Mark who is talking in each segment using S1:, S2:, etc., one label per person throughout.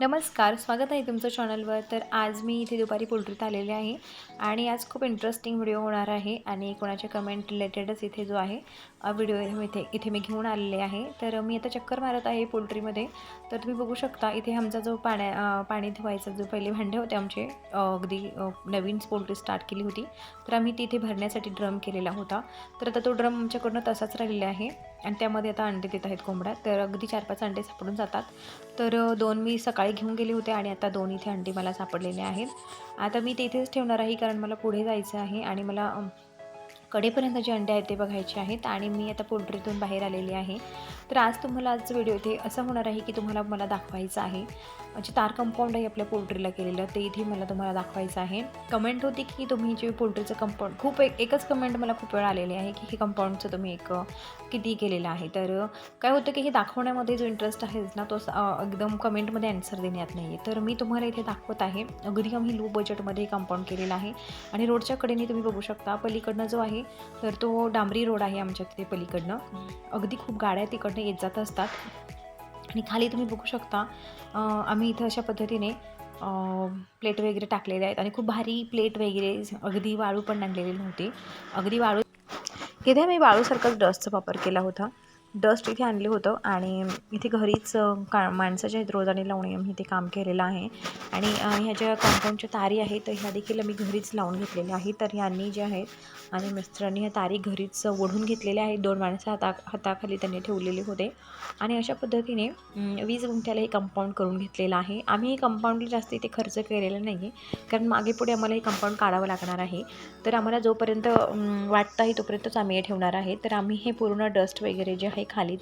S1: नमस्कार स्वागत आहे तुमचं चॅनलवर तर आज मी इथे दुपारी पोल्ट्रीत आलेले आहे आणि आज खूप इंटरेस्टिंग व्हिडिओ होणार आहे आणि कोणाच्या कमेंट रिलेटेडच इथे जो आहे व्हिडिओ इथे इथे मी घेऊन आलेले आहे. तर मी आता चक्कर मारत आहे पोल्ट्रीमध्ये. तर तुम्ही बघू शकता इथे आमचा जो पाण्या पाणी धुवायचा जो पहिले भांडे होते आमचे अगदी नवीन पोल्ट्री स्टार्ट केली होती. तर आम्ही तिथे भरण्यासाठी ड्रम केलेला होता. तर आता तो ड्रम आमच्याकडनं तसाच राहिलेला आहे. आणि त्यामध्ये आता अंडे देत आहेत कोंबड्या. तर अगदी चार पाच अंडे सापडून जातात. तर दोन मी सकाळी घेऊन गेले होते आणि आता दोन इथे अंडी मला सापडलेले आहेत. आता मी ते इथेच ठेवणार आहे कारण मला पुढे जायचं आहे आणि मला कडेपर्यंत जे अंडे आहेत ते बघायचे आहेत आणि मी आता पोल्ट्रीतून बाहेर आलेली आहे. तर आज तुम्हाला आज व्हिडिओ इथे असं होणार आहे की तुम्हाला मला दाखवायचं आहे. जे तार कंपाऊंड आहे आपल्या पोल्ट्रीला केलेलं ते इथे मला तुम्हाला दाखवायचं आहे. कमेंट होती की तुम्ही जे पोल्ट्रीचं कंपाऊंड खूप एक एकच कमेंट मला खूप वेळा आलेली आहे की हे कंपाऊंडचं तुम्ही एक किती केलेलं आहे. तर काय होतं की हे दाखवण्यामध्ये जो इंटरेस्ट आहे ना तो एकदम कमेंटमध्ये आन्सर देण्यात नाही आहे तर मी तुम्हाला इथे दाखवत आहे अगदी आम्ही लो बजेटमध्ये कंपाऊंड केलेलं आहे आणि रोडच्या कडेने तुम्ही बघू शकता पलीकडनं जो आहे तर तो डांबरी रोड आहे आमच्या तिथे पलीकडनं. अगदी खूप गाड्या तिकडनं येत जात असतात. आणि खाली तुम्ही बघू शकता आम्ही इथं अशा पद्धतीने प्लेट वगैरे टाकलेले आहेत. आणि खूप भारी प्लेट वगैरे अगदी वाळू पण आणलेली नव्हती. अगदी वाळू इथे मी वाळूसारखाच डस्टचा वापर केला होता. डस्ट इथे आणलं होतं आणि इथे घरीच का माणसाच्या आहेत रोजाने लावणे मी ते काम केलेलं आहे. आणि ह्या ज्या कॉम्पाऊंडच्या तारी आहेत तर ह्या देखील मी घरीच लावून घेतलेल्या आहे तर यांनी जे आहेत आणि मिस्टरांनी ह्या तारी घरीच ओढून घेतलेल्या आहेत. दोन माणसं हाता हाताखाली त्यांनी ठेवलेले होते. आणि अशा पद्धतीने वीज गुंठ्याला हे कंपाऊंड करून घेतलेलं आहे. आम्ही हे कंपाऊंडला जास्त इथे खर्च केलेला नाही आहे कारण मागे पुढे आम्हाला हे कंपाऊंड काढावं लागणार आहे. तर आम्हाला जोपर्यंत वाटतं आहे तोपर्यंतच आम्ही हे ठेवणार आहे. तर आम्ही हे पूर्ण डस्ट वगैरे जे आहे खाली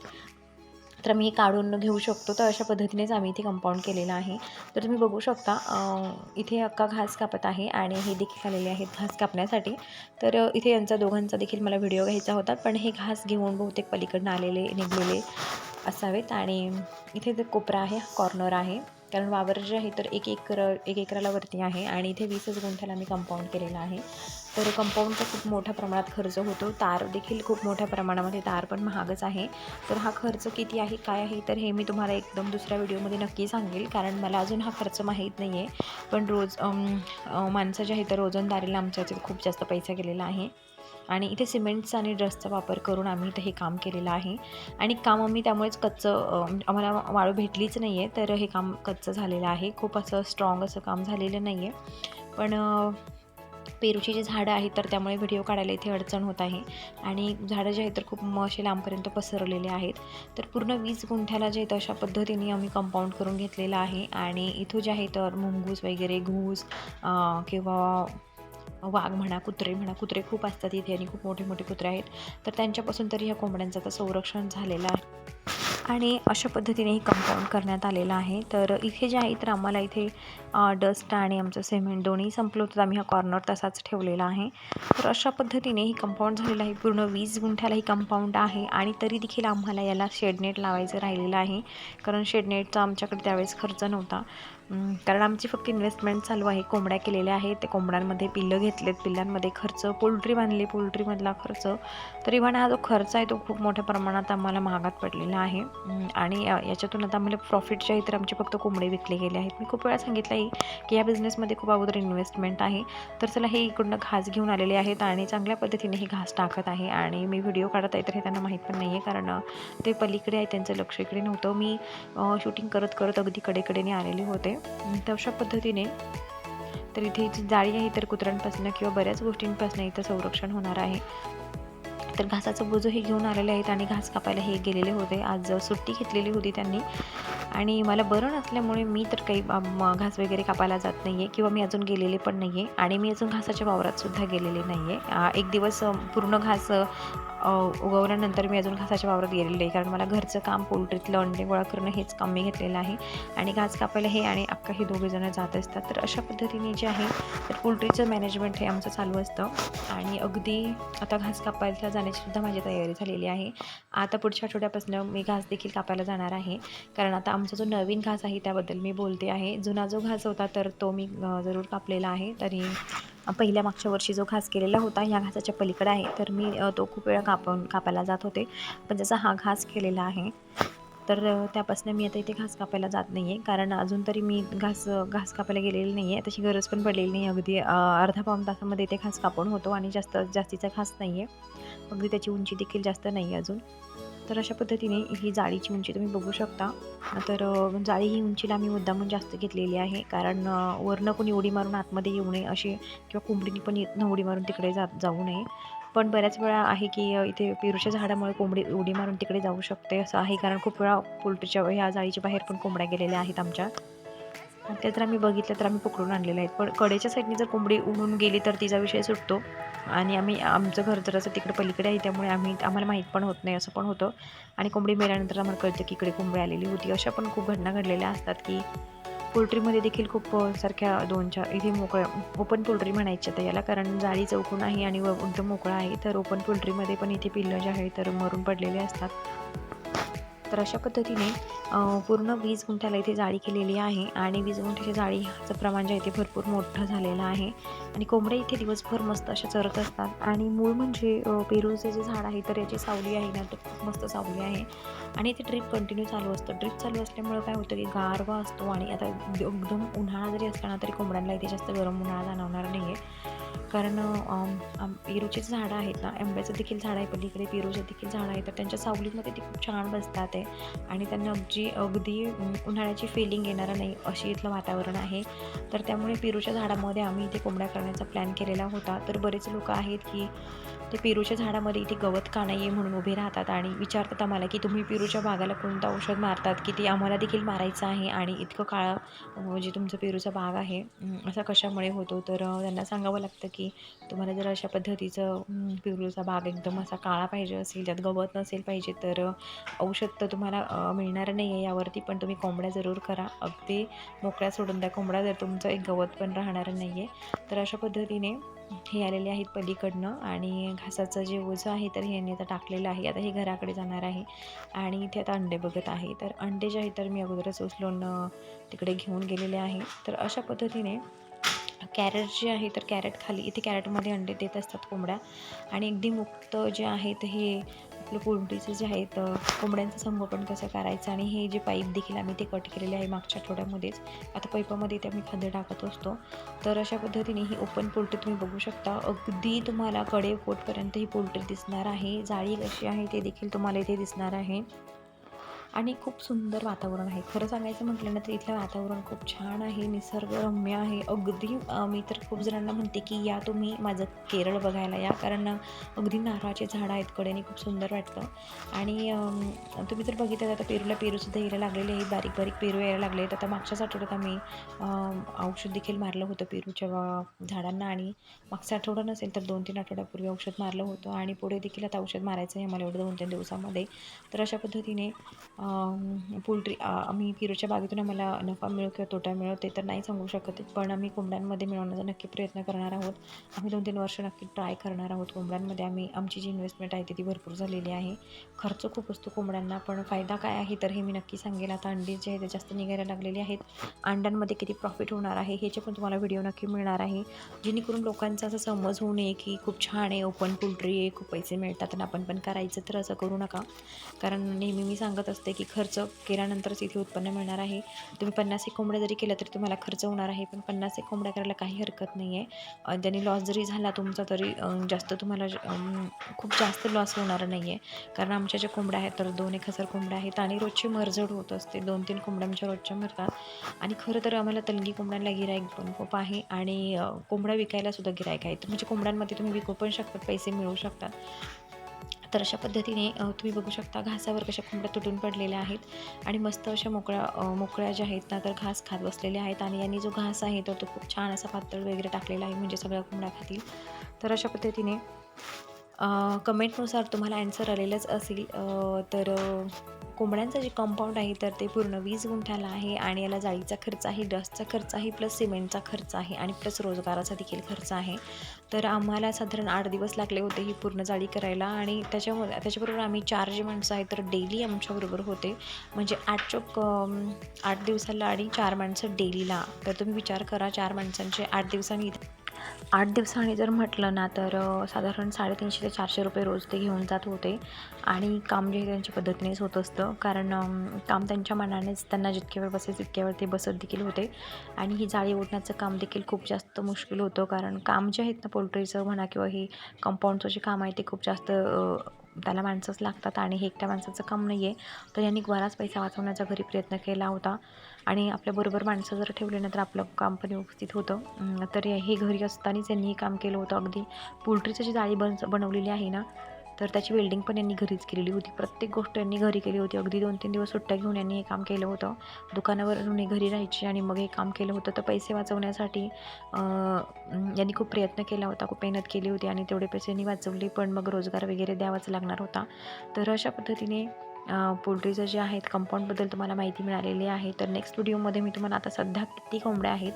S1: तर मी हे काढून घेऊ शकतो. तर अशा पद्धतीनेच आम्ही इथे कंपाऊंड केलेलं आहे. तर तुम्ही बघू शकता इथे अक्का घास कापत आहे आणि हे देखील आलेले आहेत घास कापण्यासाठी. तर इथे यांचा दोघांचा देखील मला व्हिडिओ घ्यायचा होता पण हे घास घेऊन बहुतेक पलीकडनं आलेले निघलेले असावेत. आणि इथे जे कोपरा आहे कॉर्नर आहे. कारण वावर जे आहे तर एक एकर एक एकराला वरती आहे आणि इथे वीसच गुंठ्याला मी कंपाऊंड केलेलं आहे. तर कंपाऊंडचा खूप मोठ्या प्रमाणात खर्च होतो. तार देखील खूप मोठ्या प्रमाणामध्ये तार पण महागच आहे. तर हा खर्च किती आहे काय आहे तर हे मी तुम्हाला एकदम दुसऱ्या व्हिडिओमध्ये नक्की सांगेल. कारण मला अजून हा खर्च माहीत नाही आहे पण रोज माणसं जे आहे तर रोजंदारीला आमच्या इथे खूप जास्त पैसा गेलेला आहे. आणि इथे सिमेंटचा आणि ड्रसचा वापर करून आम्ही इथं हे काम केलेलं आहे. आणि काम आम्ही त्यामुळेच कच्चं आम्हाला वाळू भेटलीच नाही आहे तर हे काम कच्चं झालेलं आहे. खूप असं स्ट्रॉंग असं काम झालेलं नाही आहे पण पेरूची जी झाडं आहेत तर त्यामुळे व्हिडिओ काढायला इथे अडचण होत आहे. आणि झाडं जे आहेत तर खूप म असे लांबपर्यंत पसरलेले आहेत. तर पूर्ण वीस गुंठ्याला जे आहेत अशा पद्धतीने आम्ही कंपाऊंड करून घेतलेलं आहे. आणि इथं जे आहे तर मुंगूस वगैरे घूस किंवा वाघ म्हणा कुत्रे म्हणा कुत्रे खूप असतात इथे आणि खूप मोठे मोठे कुत्रे आहेत. तर त्यांच्यापासून तरी ह्या कोंबड्यांचं आता संरक्षण झालेलं आहे. आणि अशा पद्धतीने हे कंपाऊंड करण्यात आलेलं आहे. तर इथे जे आहे तर आम्हाला इथे डस्ट आणि आमचं सिमेंट दोन्ही संपलं होतं. तर आम्ही हा कॉर्नर तसाच ठेवलेला आहे. तर अशा पद्धतीने ही कंपाऊंड झालेलं आहे. पूर्ण वीस गुंठ्याला ही कंपाऊंड आहे. आणि तरी देखील आम्हाला याला शेडनेट लावायचं राहिलेलं आहे. कारण शेडनेटचा आमच्याकडे त्यावेळेस खर्च नव्हता. कारण आमची फक्त इन्व्हेस्टमेंट चालू आहे. कोंबड्या केलेल्या आहेत. ते कोंबड्यांमध्ये पिल्लं घेतलेत. पिल्लांमध्ये खर्च पोल्ट्री बांधली पोल्ट्रीमधला खर्च. तर इव्हन हा जो खर्च आहे तो खूप मोठ्या प्रमाणात आम्हाला महागात पडलेला आहे. आणि या- याच्यातून आता आम्हाला प्रॉफिट जे आहे तर आमचे फक्त कोंबडे विकले गेले आहेत. मी खूप वेळा सांगितलं आहे की या बिझनेसमध्ये खूप अगोदर इन्व्हेस्टमेंट आहे. तर चला हे इकडनं घास घेऊन आलेले आहेत आणि चांगल्या पद्धतीने हे घास टाकत आहे. आणि मी व्हिडिओ काढत आहे तर हे त्यांना माहीत पण नाही आहे कारण ते पलीकडे आहे त्यांचं लक्ष इकडे नव्हतं. मी शूटिंग करत करत अगदी कडेकडेने आलेले होते. तशा पद्धतीने तर इथे जी जाळी आहे तर कुत्र्यांपासून किंवा बऱ्याच गोष्टींपासून इथं संरक्षण होणार आहे. तर घासाचं बोजं हे घेऊन आलेले आहेत आणि घास कापायला हे गेलेले होते. आज सुट्टी घेतलेली होती त्यांनी. आणि मला बरं नसल्यामुळे मी तर काही घास वगैरे कापायला जात नाही आहे किंवा मी अजून गेलेले पण नाही आहे आणि मी अजून घासाच्या वावरातसुद्धा गेलेले नाही आहे एक दिवस पूर्ण घास उगवल्यानंतर मी अजून घासाच्या वावरात गेलेले आहे कारण मला घरचं काम पोल्ट्रीतलं अंडे गोळा करणं हेच काम मी घेतलेलं आहे. आणि घास कापायला हे आणि अक्का हे दोघेजणं जात असतात. तर अशा पद्धतीने जे आहे तर पोल्ट्रीचं मॅनेजमेंट हे आमचं चालू असतं. आणि अगदी आता घास कापायला जाण्याचीसुद्धा माझी तयारी झालेली आहे. आता पुढच्या आठवड्यापासून मी घास देखील कापायला जाणार आहे. कारण आता आमचा जो नवीन घास आहे त्याबद्दल मी बोलते आहे. जुना जो घास होता तर तो मी जरूर कापलेला आहे. तरी पहिल्या मागच्या वर्षी जो घास केलेला होता ह्या घासाच्या पलीकडे आहे. तर मी तो खूप वेळा कापून कापायला जात होते. पण जसा हा घास केलेला आहे तर त्यापासून मी आता इथे घास कापायला जात नाही आहे कारण अजून तरी मी घास घास कापायला गेलेली नाही आहे तशी गरज पण पडलेली नाही अगदी अर्धा पाऊण तासामध्ये इथे घास कापून होतो आणि जास्त जास्तीचा घास नाही आहे अगदी त्याची उंची देखील जास्त नाही आहे अजून. तर अशा पद्धतीने ही जाळीची उंची तुम्ही बघू शकता. तर जाळी ही उंचीला मी मुद्दामून जास्त घेतलेली आहे. कारण वरनं कोणी उडी मारून आतमध्ये येऊ नये असे किंवा कोंबडीने पण उडी मारून तिकडे जा जाऊ नये. पण बऱ्याच वेळा आहे की इथे पेरूच्या झाडामुळे कोंबडी उडी मारून तिकडे जाऊ शकते असं आहे. कारण खूप वेळा पोल्ट्रीच्या ह्या जाळीच्या बाहेर पण कोंबड्या गेलेल्या आहेत आमच्या. आणि त्या जर आम्ही बघितलं तर आम्ही पकडून आणलेलं आहेत. पण कडेच्या साईडने जर कोंबडी उडून गेली तर तिचा विषय सुटतो. आणि आम्ही आमचं घर जर असं तिकडे पलीकडे आहे. त्यामुळे आम्ही आम्हाला माहीत पण होत नाही असं पण होतं. आणि कोंबडी मेल्यानंतर आम्हाला कळतं की इकडे कोंबडी आलेली होती. अशा पण खूप घटना घडलेल्या असतात की पोल्ट्रीमध्ये देखील खूप सारख्या दोन चार इथे मोकळ्या ओपन पोल्ट्री म्हणायच्या तर याला. कारण जाळी चौकून आहे आणि व- एकदम मोकळा आहे तर ओपन पोल्ट्रीमध्ये पण इथे पिल्लं जे आहे तर मरून पडलेले असतात. तर अशा पद्धतीने पूर्ण वीज गुंठ्याला इथे जाळी केलेली आहे आणि वीस गुंठ्याच्या जाळीचं प्रमाण जे आहे ते भरपूर मोठं झालेलं आहे. आणि कोंबड्या इथे दिवसभर मस्त अशा चरत असतात. आणि मूळ म्हणजे पेरूचं पेरूचे जे झाड आहे तर याची सावली आहे ना तर खूप मस्त सावली आहे. आणि इथे ड्रीप कंटिन्यू चालू असतं. ड्रीप चालू असल्यामुळं काय होतं की गारवा असतो आणि आता एकदम उन्हाळा जरी असला ना तरी कोंबड्यांना इथे जास्त गरम उन्हाळा जाणवणार नाही आहे कारण आम पेरूची झाडं आहेत ना आंब्याचं देखील झाड आहे पलीकडे पेरूचं देखील झाड आहे. तर त्यांच्या सावलीमध्ये ते खूप छान बसतात आहे आणि त्यांना अगदी अगदी उन्हाळ्याची फिलिंग येणारं नाही अशी इथलं वातावरण आहे. तर त्यामुळे पेरूच्या झाडामध्ये आम्ही इथे कोंबड्या करण्याचा प्लॅन केलेला होता. तर बरेच लोक आहेत की ते पेरूच्या झाडामध्ये इथे गवत का नाही आहे म्हणून उभे राहतात आणि विचारतात आम्हाला की तुम्ही पेरूच्या बागाला कोणतं औषध मारतात की ते आम्हाला देखील मारायचं आहे आणि इतकं काळं जे म्हणजे तुमचं पेरूचा बाग आहे असा कशामुळे होतो? तर त्यांना सांगावं लागतं की तुम्हाला जर अशा पद्धतीचं पेरूचा बाग एकदम असा काळा पाहिजे असेल त्यात गवत नसेल पाहिजे तर औषध तर तुम्हाला मिळणार नाही आहे यावरती पण तुम्ही कोंबड्या जरूर करा. अगदी मोकळ्या सोडून द्या. कोंबड्या जर तुमचं एक गवत पण राहणार नाही आहे तर अशा पद्धतीने हे आलेले आहेत पलीकडनं आणि घासाचं जे ओझं आहे तर हे यांनी आता टाकलेलं आहे. आता हे घराकडे जाणार आहे आणि इथे आता अंडे बघत आहे. तर अंडे जे आहे तर मी अगोदरच उचलून तिकडे घेऊन गेलेले आहे. तर अशा पद्धतीने कॅरेट जे आहे तर कॅरेट खाली इथे कॅरेटमध्ये अंडे देत असतात कोंबड्या. आणि अगदी मुक्त जे आहेत हे आपलं पोल्ट्रीचं जे आहेत कोंबड्यांचं संगोपन कसं करायचं आणि हे जे पाईप देखील आम्ही ते कट केलेले आहे मागच्या आठवड्यामध्येच आता पाईपामध्ये ते आम्ही खाद्य टाकत असतो. तर अशा पद्धतीने ही ओपन पोल्ट्री तुम्ही बघू शकता. अगदी तुम्हाला कडेपोटपर्यंत ही पोल्ट्री दिसणार आहे. जाळी कशी आहे ते देखील तुम्हाला इथे दिसणार आहे. आणि खूप सुंदर वातावरण आहे. खरं सांगायचं म्हटलं ना तर इथलं वातावरण खूप छान आहे निसर्गरम्य आहे. अगदी मी तर खूप जणांना म्हणते की या तुम्ही माझं केरळ बघायला या कारण अगदी नारळाचे झाडं आहेत कडेने खूप सुंदर वाटतं. आणि तुम्ही जर बघितलं तर आता पेरूला पेरूसुद्धा यायला लागलेले आहेत बारीक बारीक पेरू यायला लागले आहेत. आता मागच्याच आठवड्यात आम्ही औषध देखील मारलं होतं पेरूच्या झाडांना आणि मागचा आठवडा नसेल तर दोन तीन आठवड्यापूर्वी औषध मारलं होतं. आणि पुढे देखील आता औषध मारायचं आहे आम्हाला एवढं दोन तीन दिवसामध्ये. तर अशा पद्धतीने पोल्ट्री आम्ही पेरूच्या बागेतून आम्हाला नफा मिळो किंवा तोटा मिळो ते तर नाही सांगू शकत पण आम्ही कोंबड्यांमध्ये मिळवण्याचा नक्की प्रयत्न करणार आहोत. आम्ही दोन तीन वर्ष नक्की ट्राय करणार आहोत कोंबड्यांमध्ये. आम्ही आमची जी इन्व्हेस्टमेंट आहे ती भरपूर झालेली आहे. खर्च खूप असतो कोंबड्यांना पण फायदा काय आहे तर हे मी नक्की सांगेल. आता अंडी जे आहे ते जास्त निघायला लागलेली आहेत. अंड्यांमध्ये किती प्रॉफिट होणार आहे ह्याचे पण तुम्हाला व्हिडिओ नक्की मिळणार आहे. जेणेकरून लोकांचा असं समज होऊ नये की खूप छान आहे ओपन पोल्ट्री आहे खूप पैसे मिळतात आणि आपण पण करायचं तर असं करू नका. कारण नेहमी मी सांगत असते की खर्च केल्यानंतरच इथे उत्पन्न मिळणार आहे. तुम्ही पन्नास एक कोंबड्या जरी केल्या तरी तुम्हाला खर्च होणार आहे पण पन्नास एक कोंबड्या करायला काही हरकत नाही आहे ज्यांनी लॉस जरी झाला तुमचा तरी जास्त तुम्हाला खूप जास्त लॉस होणार नाही आहे कारण आमच्या ज्या कोंबड्या आहेत तर दोन एक हजार कोंबड्या आहेत आणि रोजची मरजड होत असते. दोन तीन कोंबड्या आमच्या रोजच्या मरतात. आणि खरं तर आम्हाला तलगी कोंबड्यांना गिरायक पण खूप आहे आणि कोंबड्या विकायला सुद्धा गिराईक आहेत. म्हणजे कोंबड्यांमध्ये तुम्ही विकू पण शकतात पैसे मिळू शकतात. तर अशा पद्धतीने तुम्ही बघू शकता घासावर कशा कोंबड्या तुटून पडलेल्या आहेत आणि मस्त अशा मोकळ्या मोकळ्या ज्या आहेत ना तर घास खात बसलेल्या आहेत आणि यांनी जो घास आहे तर तो खूप छान असा पातळ वगैरे टाकलेला आहे म्हणजे सगळ्या कोंबड्या खातील. तर अशा पद्धतीने कमेंटनुसार तुम्हाला ॲन्सर आलेलंच असेल. तर कोंबड्यांचं जे कंपाऊंड आहे तर ते पूर्ण वीस गुंठ्याला आहे आणि याला जाळीचा खर्च आहे डस्टचा खर्च आहे प्लस सिमेंटचा खर्च आहे आणि प्लस रोजगाराचा देखील खर्च आहे. तर आम्हाला साधारण आठ दिवस लागले होते ही पूर्ण जाळी करायला आणि त्याच्यामध्ये त्याच्याबरोबर आम्ही चार जे माणसं आहेत तर डेली आमच्याबरोबर होते. म्हणजे आठ चोक आठ दिवसाला आणि चार माणसं डेलीला तर तुम्ही विचार करा चार माणसांचे आठ दिवसांनी आठ दिवसांनी जर म्हटलं ना तर साधारण साडेतीनशे ते चारशे रुपये रोज ते घेऊन जात होते. आणि काम जे त्यांच्या पद्धतीनेच होत असतं. कारण काम त्यांच्या मनानेच त्यांना जितके वेळ बसेल तितक्या वेळ ते बसत देखील होते. आणि ही जाळी ओढण्याचं काम देखील खूप जास्त मुश्किल होतं. कारण काम जे आहेत ना पोल्ट्रीचं म्हणा किंवा हे कंपाऊंडचं जे काम आहे ते खूप जास्त त्याला माणसंच लागतात. आणि हे एकट्या माणसाचं काम नाही आहे तर यांनी बराच पैसा वाचवण्याचा घरी प्रयत्न केला होता. आणि आपल्याबरोबर माणसं जर ठेवले ना तर आपलं काम पण व्यवस्थित होतं. तर हे घरी असतानाच यांनी हे काम केलं होतं. अगदी पोल्ट्रीचं जी जाळी बन बनवलेली आहे ना तर त्याची वेल्डिंग पण यांनी घरीच केलेली होती. प्रत्येक गोष्ट यांनी घरी केली होती. अगदी दोन तीन दिवस सुट्ट्या घेऊन यांनी हे काम केलं होतं. दुकानावरून हे घरी राहायचे आणि मग हे काम केलं होतं. तर पैसे वाचवण्यासाठी यांनी खूप प्रयत्न केला होता. खूप मेहनत केली होती आणि तेवढे पैसे यांनी वाचवले पण मग रोजगार वगैरे द्यावाच लागणार होता. तर अशा पद्धतीने पोल्ट्रीचं जे आहेत कंपाऊंडबद्दल तुम्हाला माहिती मिळालेली आहे. तर नेक्स्ट व्हिडिओमध्ये मी तुम्हाला आता सध्या किती कोंबड्या आहेत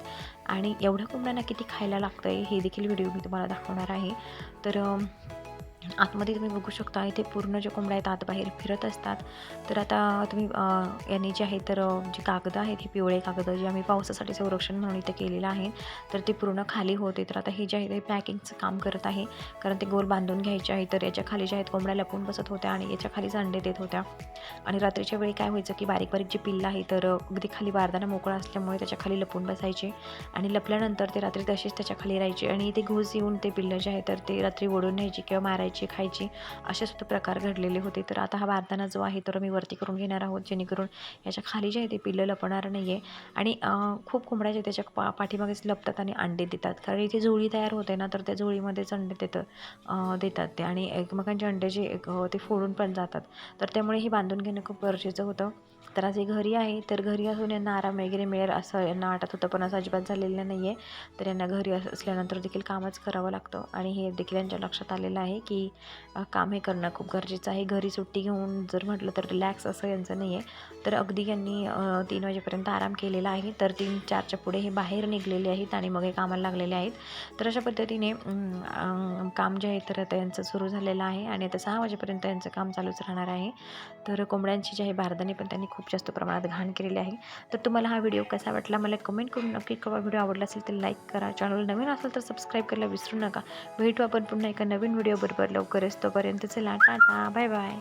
S1: आणि एवढ्या कोंबड्यांना किती खायला लागतं आहे हे देखील व्हिडिओ मी तुम्हाला दाखवणार आहे. तर आतमध्ये तुम्ही बघू शकता इथे पूर्ण जे कोंबड्या आहेत आत बाहेर फिरत असतात. तर आता तुम्ही यांनी जे आहे तर जे कागद कागदं आहेत हे पिवळे कागदं जे आम्ही पावसासाठी संरक्षण म्हणून इथे केलेलं आहे तर ते पूर्ण खाली होते. तर आता हे जे आहे ते पॅकिंगचं काम करत आहे. कारण ते गोल बांधून घ्यायचे आहे तर याच्या खाली जे आहेत कोंबड्या लपून बसत होत्या आणि याच्या खालीच अंडे देत होत्या. आणि रात्रीच्या वेळी काय व्हायचं की बारीक बारीक जे पिल्लं आहे तर अगदी खाली बारदाना मोकळा असल्यामुळे त्याच्याखाली लपून बसायचे. आणि लपल्यानंतर ते रात्री तसेच त्याच्याखाली राहायचे. आणि ते घुस येऊन ते पिल्लं जे आहे तर ते रात्री ओढून न्यायचे किंवा मारायचे. खायची असे सुद्धा प्रकार घडलेले होते. तर आता हा बारदाना जो आहे तर मी वरती करून घेणार आहोत. जेणेकरून याच्या खाली जे आहे ते पिल्लं लपणार नाही आहे आणि खूप कोंबड्या जे त्याच्या पा पाठीमागेच लपतात आणि अंडे देतात. कारण इथे झोळी तयार होते ना तर त्या झोळीमध्येच अंडे देतं देतात ते. आणि एकमेकांचे अंडे जे एक, ते फोडून पण जातात. तर त्यामुळे हे बांधून घेणं खूप गरजेचं होतं. तर आज हे घरी आहे तर घरी असून यांना आराम वगैरे मिळेल असं यांना वाटत होतं पण असं अजिबात झालेलं नाही आहे तर यांना घरी असल्यानंतर देखील कामच करावं लागतं. आणि हे देखील यांच्या लक्षात आलेलं आहे की काम हे करणं खूप गरजेचं आहे. घरी सुट्टी घेऊन जर म्हटलं तर रिलॅक्स असं यांचं नाही आहे तर अगदी यांनी तीन वाजेपर्यंत आराम केलेला आहे. तर तीन चारच्या पुढे हे बाहेर निघलेले आहेत आणि मग हे कामाला लागलेले आहेत. तर अशा पद्धतीने काम जे आहे तर आता यांचं सुरू झालेलं आहे. आणि आता सहा वाजेपर्यंत यांचं काम चालूच राहणार आहे. तर कोंबड्यांची जी आहे बारदाने पण त्यांनी खूप जास्त प्रमाणात घाण केलेली आहे. तर तुम्हाला हा व्हिडिओ कसा वाटला मला कमेंट करून नक्की कवा व्हिडिओ आवडला असेल तर लाईक करा. चॅनल नवीन असेल तर सबस्क्राईब करायला विसरू नका. भेटू आपण पुन्हा एका नवीन व्हिडिओ बरोबर लवकरच. तोपर्यंत चला टाटा बाय बाय